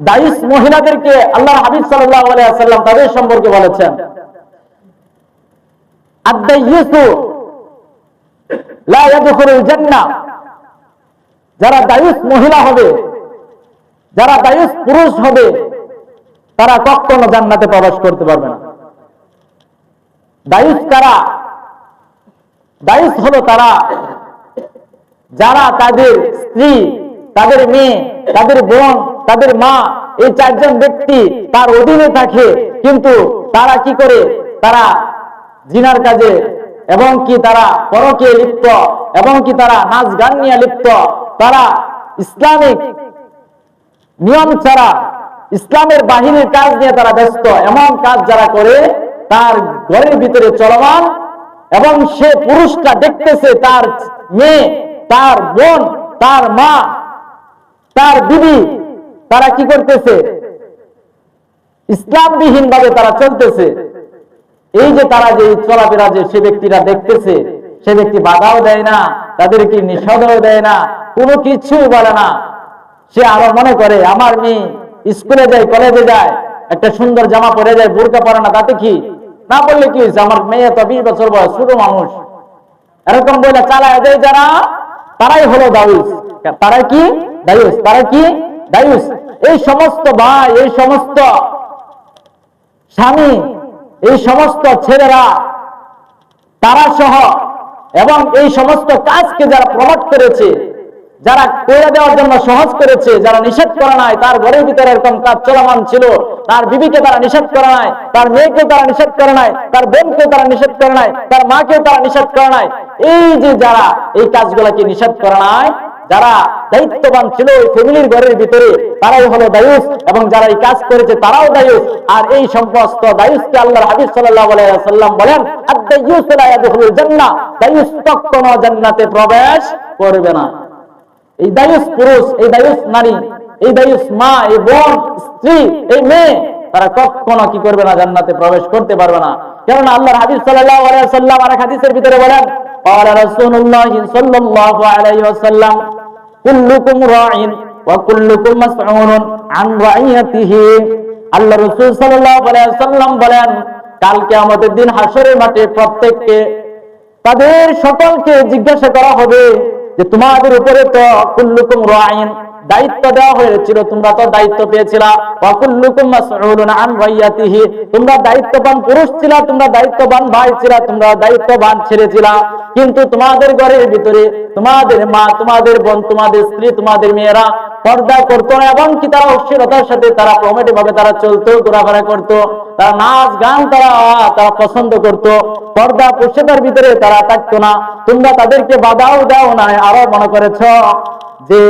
দায়ুস মহিলাদেরকে আল্লাহ হাবিব আলাইসাল্লাম তাদের সম্পর্কে বলেছেন। যারা দায়ুস মহিলা হবে, যারা দায়ুস পুরুষ হবে, তারা কখনো জান্নাতে প্রবেশ করতে পারবে না। দায়ুস কারা? দায়ুস হলো তারা, যারা তাদের স্ত্রী তাদের মেয়ে, তাদের বোন, তাদের মা, এই চারজন ব্যক্তি তার অধীনে থাকে। কিন্তু তারা কি করে? তারা জিনার কাজে, এবং কি তারা পরকে লিপ্ত, এবং কি তারা নাচ গান নিয়ে লিপ্ত? তারা ইসলামিক নিয়ম ছাড়া ইসলামের বাহিনীর কাজ নিয়ে তারা ব্যস্ত। এমন কাজ যারা করে, তার ঘরের ভিতরে চলমান, এবং সে পুরুষটা দেখতেছে তার মেয়ে, তার বোন, তার মা তার দিদি, তারা কি করতেছে? ইসলামবিহীন ভাবে তারা চলতেছে। এই যে তারা যে চলাফেরা যে সে ব্যক্তিরা দেখতেছে, সে ব্যক্তি বাধাও দেয় না, তাদেরকে নিষেধও দেয় না, কোনো কিছুই বলে না। সে আরও মনে করে, আমার মেয়ে স্কুলে যায়, কলেজে যায়, একটা সুন্দর জামা পরে যায়, বোরকা পরে না, তাতে কি? না বললে কি হয়েছে? আমার মেয়ে তো বিশ বছর বয়স, ছোট মানুষ। এরকম বলে চালায় দেয় যারা, তারাই হলো দায়ুস তারা কি? দায়ুস। তারা কি? দায়ুস। এই সমস্ত ভাই, এই সমস্ত স্বামী, এই সমস্ত ছেলেরা, তারা সহ এবং এই সমস্ত কাজকে যারা প্রমোট করেছে, যারা করে দেওয়ার জন্য সহজ করেছে, যারা নিষেধ করে নাই, তার ঘরের ভিতরে এরকম কাজ চলমান ছিল, তার বিবিকে তারা নিষেধ করে নাই, তার মেয়েকে তারা নিষেধ করে নাই, তার বোনকে তারা নিষেধ করে নাই, তার মাকেও তারা নিষেধ করে নাই। এই যে যারা এই কাজগুলোকে নিষেধ করে নাই যারা দায়িত্ববান ছিল ওই ফ্যামিলির ঘরের ভিতরে তারাই হলো দায়ুস এবং যারা এই কাজ করেছে তারাও দায়ুস আর এই সমস্ত দায়ুসকে আল্লাহর হাবিব সাল্লাল্লাহু আলাইহি সাল্লাম বলেন আদ-দায়ুস লা ইয়াদখুলুল জান্নাহ দায়ুস কখনো জান্নাতে প্রবেশ করবে না এই দায়ুস পুরুষ এই দায়ুস নারী এই দায়ুস মা এই বোন স্ত্রী এই মেয়ে তারা কখনো কি করবে না জান্নাতে প্রবেশ করতে পারবে না কেননা আল্লাহর হাবিব সাল্লাল্লাহু আলাইহি সাল্লাম আর এক হাদিসের ভিতরে বলেন قال رسول الله صلى الله عليه وسلم কুল্লুকুম রাইন ওয়া কুল্লুকুম মাসউলুন আন রাইয়াতিহি। আল্লাহ রাসূল সাল্লাল্লাহু আলাইহি ওয়াসাল্লাম বলেন কালকে আমাদের দিন হাসরের মাঠে প্রত্যেককে, তাদের সকলকে জিজ্ঞাসা করা হবে যে, তোমাদের উপরে তো কুল্লুকুম রাইন দায়িত্ব দেওয়া হয়েছিল, তোমরা তো দায়িত্ব পেয়েছিলা। তোমরা দায়িত্ববান পুরুষ ছিলা, তোমরা দায়িত্ববান ভাই ছিলা, তোমরা দায়িত্ববান ছেলে ছিলা। কিন্তু তোমাদের ঘরের ভিতরে তোমাদের মা, তোমাদের বোন, তোমাদের স্ত্রী, তোমাদের মেয়েরা পর্দা করতো না এবং কি তারা অস্থিরতার সাথে তারা প্রমেট ভাবে তারা চলতো, ঘোরাফেরা করতো। তারা নাচ গান তারা তারা পছন্দ করতো। পর্দা পোষেতার ভিতরে তারা থাকতো না। তোমরা তাদেরকে বাধাও দাও না আরও মনে করেছ যে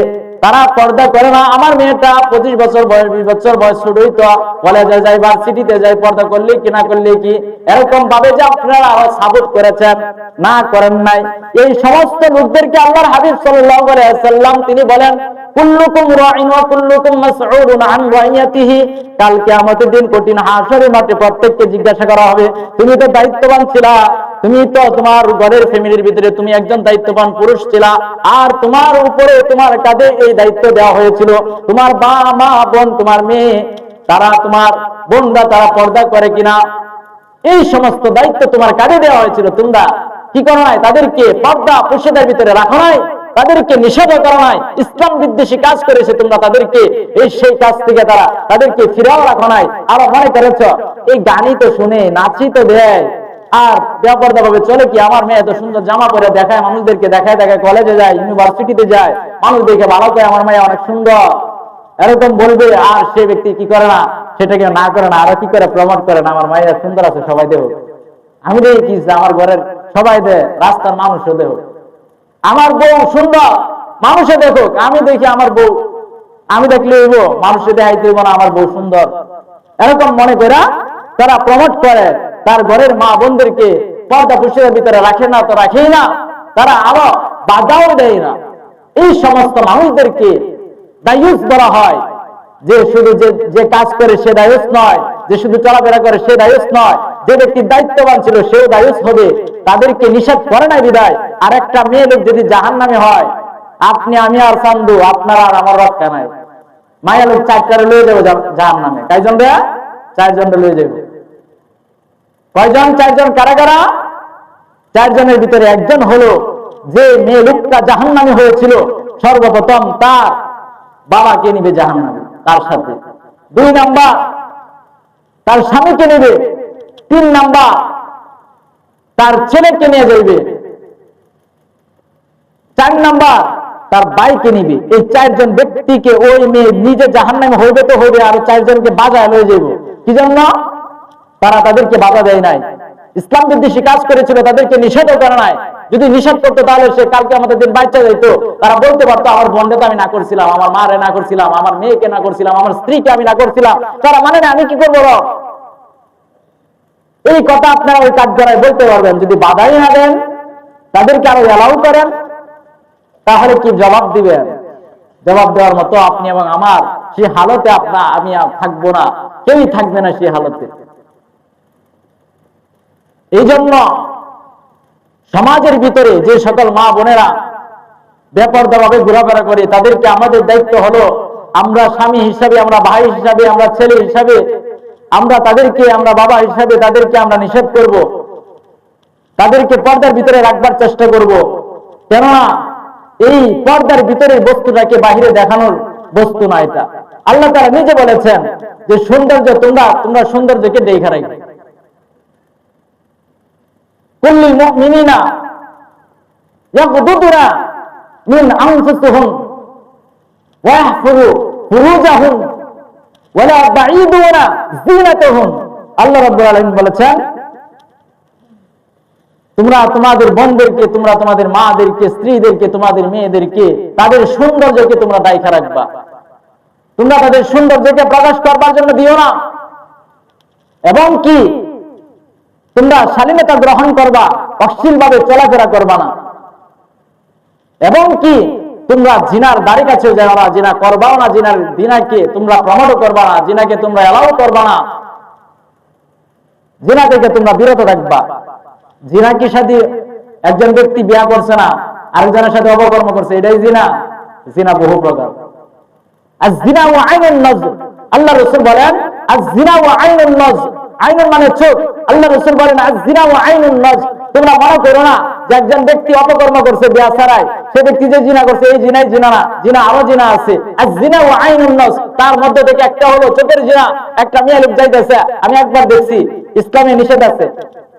তারা পর্দা করে না। আমার মেয়েটা পঁচিশ বছর বয়স, বিশ বছর বয়স শুরুই তো কলেজে যায় ভার্সিটিতে যায়, পর্দা করলে কি, না করলে কি এরকম ভাবে যে আপনারা আরও সাবুত করেছেন, না করেন নাই। এই সমস্ত লোকদেরকে আল্লাহর হাবিব সাল্লাম তিনি বলেন, কুল্লুকুম রাইন ওয়া কুল্লুকুম মাসউলুন আন রাইয়াতিহি। কাল কিয়ামতের দিন কঠিন হাসরের মাঠে প্রত্যেককে জিজ্ঞাসা করা হবে, তুমি তো দায়িত্ববান ছিলা তুমি তো তোমার ঘরের ফ্যামিলির ভিতরে তুমি একজন দায়িত্ববান পুরুষ ছিলা, আর তোমার উপরে তোমার কাঁধে এই দায়িত্ব দেওয়া হয়েছিল। তোমার মা মা, বোন, তোমার মেয়ে, তারা তোমার বোনরা তারা পর্দা করে কিনা? এই সমস্ত দায়িত্ব তোমার কাঁধে দেওয়া হয়েছিল তোমরা। কি করো নাই তাদেরকে পর্দা পুষেদের ভিতরে রাখো নাই তাদেরকে নিষেধ করা নাই ইসলাম বিদ্বেষী কাজ করেছে তোমরা তাদেরকে। এই সেই কাজ থেকে তারা তাদেরকে ফিরাও রাখো নাই। আরও মনে করেছ? এই গানই তো শুনে নাচি তো দেয়। আর বেপর্দা ভাবে চলে কি? আমার মেয়ে এত সুন্দর জামা পরে দেখায়, মানুষদেরকে দেখায় দেখায় কলেজে যায় ইউনিভার্সিটিতে যায় মানুষ দেখে ভালো করে আমার মেয়ে অনেক সুন্দর। এরকম বলবে, আর সে ব্যক্তি কি করে না? সেটাকে না করে না, আরও কি করে প্রমোট করে না? আমার মায়ের সুন্দর আছে, সবাই দেহ। আমি দেখি কি আমার ঘরের সবাই দে রাস্তার মানুষও দেহ। আমার বউ সুন্দর মানুষে দেখুক, আমি দেখি আমার বউ। আমি দেখলে মানুষে দেখাইতে না, আমার বউ সুন্দর। এরকম মনে করে তারা প্রমোট করে। তার ঘরের মা বোনদেরকে পর্দা পুষের ভিতরে রাখে না তো রাখেই না। তারা আরও বাধাও দেয় না। এই সমস্ত মানুষদেরকে দায়ুস বলা হয়। যে শুধু যে যে কাজ করে সে দায়ুস নয়, যে শুধু চলাফেরা করে সে দায়ুস নয়, যে ব্যক্তি দায়িত্ববান ছিল সেও দায়ুস হবে। তাদেরকে নিষেধ করে নাই বিদায়। আর একটা মেয়ে লোক যদি জাহান নামে হয়, আপনি আমি আর চান্দু আপনার আর আমার রক্ষা নাই। মায়া লোক চারটারে লয়ে যাব যার নামে কয়জন রে চারজন লয়ে যাব। কয়জন? চারজন? কারা কারা? চারজনের ভিতরে একজন হলো যে মেয়ে লোকটা জাহান নামে হয়েছিল, সর্বপ্রথম তার বাবাকে নিবে জাহান নামে তার সাথে। দুই নাম্বার, তার স্বামীকে নেবে। তিন নাম্বার, তার ছেলেকে নিয়ে যাইবে। চার নাম্বার, তার বাইকে নিবে। এই চারজন ব্যক্তিকে ওই মেয়ে নিজে জাহান নামে হইবে তো হইবে, আর চারজনকে বাজায় লয়ে যাইব। কি জন্য? তারা তাদেরকে বাধা দেয় নাই। ইসলাম বিদ্বেষী কাজ করেছিল, তাদেরকে নিষেধও করে নাই। যদি নিষেধ করতো, তাহলে সে কালকে আমাদের দিন বাচ্চা যাইতো। তারা বলতে পারতো, আমার বোনকে তো আমি না করছিলাম, আমার মারে না করছিলাম, আমার মেয়েকে না করছিলাম, আমার স্ত্রীকে আমি না করছিলাম। তারা মানে না, আমি কি করব এই কথা আপনারা ওই দ্বারাই বলতে পারবেন। যদি বাধাই না দেন, তাদেরকে আরও অ্যালাউ করেন, তাহলে কি জবাব দিবেন? জবাব দেওয়ার মতো আপনি এবং আমার সেই হালতে আপনার আমি থাকব না। কেউই থাকবে না সেই হালতে। এই জন্য সমাজের ভিতরে যে সকল মা বোনেরা বেপরদাভাবে ঘোরাফেরা করে, তাদেরকে আমাদের দায়িত্ব হলো আমরা স্বামী হিসাবে, আমরা ভাই হিসাবে, আমরা ছেলে হিসাবে, আমরা তাদেরকে, আমরা বাবা হিসাবে তাদেরকে আমরা নিষেধ করব। তাদেরকে পর্দার ভিতরে রাখবার চেষ্টা করব। কেননা এই পর্দার ভিতরে বস্তুটাকে বাহিরে দেখানোর বস্তু না এটা। আল্লাহ তারা নিজে বলেছেন যে, সৌন্দর্য তোমরা তোমরা সৌন্দর্যকে দেখে রাখবে। কুল্লিল মুমিনিনা ইয়াগদুদুনা মিন আনফুসিহিম ওয়া ইয়াহফুযু ফুরুজাহুম ওয়া লা আল্লাহ রাব্বুল আলামিন বলেছেন, তোমরা তোমাদের বোনদেরকে, তোমরা তোমাদের মাদেরকে, স্ত্রীদেরকে, তোমাদের মেয়েদেরকে, তাদের সৌন্দর্যকে তোমরা দায়িকা রাখবা। তোমরা তাদের সৌন্দর্যকে প্রকাশ করবার জন্য দিও না। এবং কি? তোমরা শালীনতা গ্রহণ করবা অশ্লীল ভাবে চলাফেরা করবা না। এবং কি, তোমরা জিনার দাড়ি কাছে যাওয়া জিনা করবাও না, জিনার দিনাকে তোমরা প্রমোট করবা না, জিনাকে তোমরা এলাও করবা না। জিনা থেকে তোমরা বিরত থাকবা। জিনা কি সাথে একজন ব্যক্তি বিয়া করছে না, আরেকজনের সাথে অপকর্ম করছে, এটাই জিনা? জিনা বহু প্রকার। আর জিনা ও আইনের নজ আল্লাহ রসুল বলেন আর জিনা ও আইনের নজ আইনের মানে চোখ আল্লাহ রসুল বলেন আর জিনা ও আইনের নজ তোমরা মনে করো না যে একজন ব্যক্তি অপকর্ম করছে বিয়া ছাড়াই সে ব্যক্তি যে জিনা করছে, এই জিনাই জিনা না, জিনা আরও জিনা আছে। আর জিনা ও আইনুন নজ তার মধ্যে থেকে একটা হলো চোখের জিনা, একটা মেয়ে লোক যাইতেছে। আমি একবার দেখছি, ইসলামে নিষেধ আছে।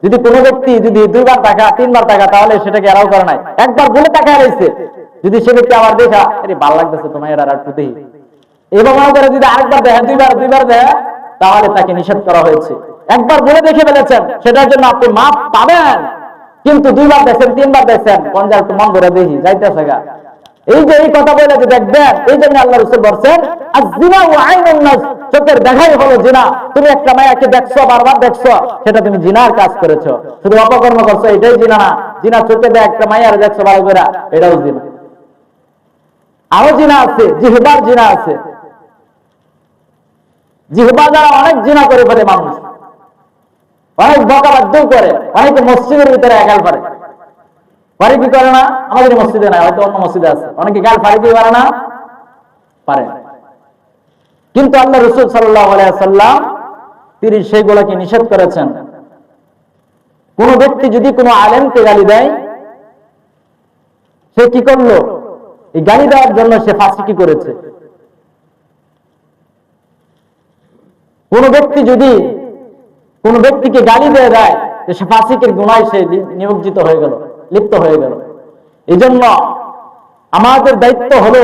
যদি কোনো ব্যক্তি যদি দুইবার টাকা তিনবার টাকা তাহলে সেটাকে এরাও করে নাই। একবার বলে টাকা হারাইছে যদি সে ব্যক্তি আবার দেখা, আরে, ভালো লাগতেছে তোমার এরা আর এবং করে যদি আরেকবার দেখে দুইবার দুইবার দেখে তাহলে তাকে নিষেধ করা হয়েছে। একবার বলে দেখে ফেলেছেন, সেটার জন্য আপনি মাপ পাবেন। কিন্তু দুইবার দেখছেন তিনবার দেখছেন একটু মন করে দেখি, যাইতেছে গা। এই যে এই কথা বলে যে দেখবেন, এই জন্য আল্লাহ রসুল বলছেন আর জিনা ও আইনুন নাস চোখের দেখাই হলো জিনা। তুমি একটা মায়াকে দেখছ, বারবার দেখছ, সেটা তুমি জিনার কাজ করেছ। শুধু অপকর্ম করছ, এটাই জিনা না। জিনা চোখে দেখ একটা মায়ার দেখছ, ভালো করে। এটাও জিনা। আরও জিনা আছে, জিহবার জিনা আছে। জিহবা দ্বারা অনেক জিনা করে ফেলে মানুষ। অনেক বকাবাদ্য করে, অনেকে মসজিদের ভিতরে একাল পারে। পারে কি করে না? আমাদের মসজিদে নাই, হয়তো অন্য মসজিদে আছে। অনেকে গাল পারে কি পারে না? পারে। কিন্তু আল্লাহ রসুল সাল্লাহ সাল্লাম তিনি সেইগুলোকে নিষেধ করেছেন। কোন ব্যক্তি যদি কোনো আলেমকে গালি দেয়, সে কি করল? এই গালি দেওয়ার জন্য সে ফাঁসি কি করেছে? কোন ব্যক্তি যদি কোন ব্যক্তিকে গালি দিয়ে দেয় যে সে ফাঁসিকের গুণায় সে নিয়োজিত হয়ে গেল, লিপ্ত হয়ে গেল। এই জন্য আমাদের দায়িত্ব হলো,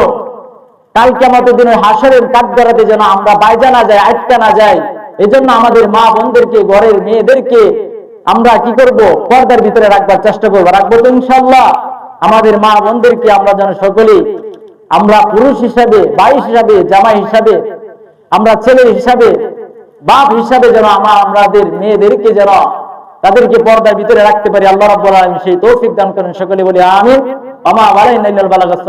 কালকে আমাদের দিনের হাসরের কাঠগড়াতে যেন আমরা বাইজা না যাই, আটকা না যাই এই জন্য আমাদের মা বোনদেরকে, ঘরের মেয়েদেরকে আমরা কি করব? পর্দার ভিতরে রাখবার চেষ্টা করব, রাখব তো ইনশাল্লাহ আমাদের মা বোনদেরকে আমরা যেন সকলেই, আমরা পুরুষ হিসাবে, ভাই হিসাবে, জামাই হিসাবে, আমরা ছেলে হিসাবে বাপ হিসাবে যেন আমরা আমাদের মেয়েদেরকে যেন তাদেরকে পর্দার ভিতরে রাখতে পারি। আল্লাহ রব্বুল আলম সেই তৌফিক দান করেন। সকলে বলি আমিন। আমা ওয়ালাইনাল বালাগাস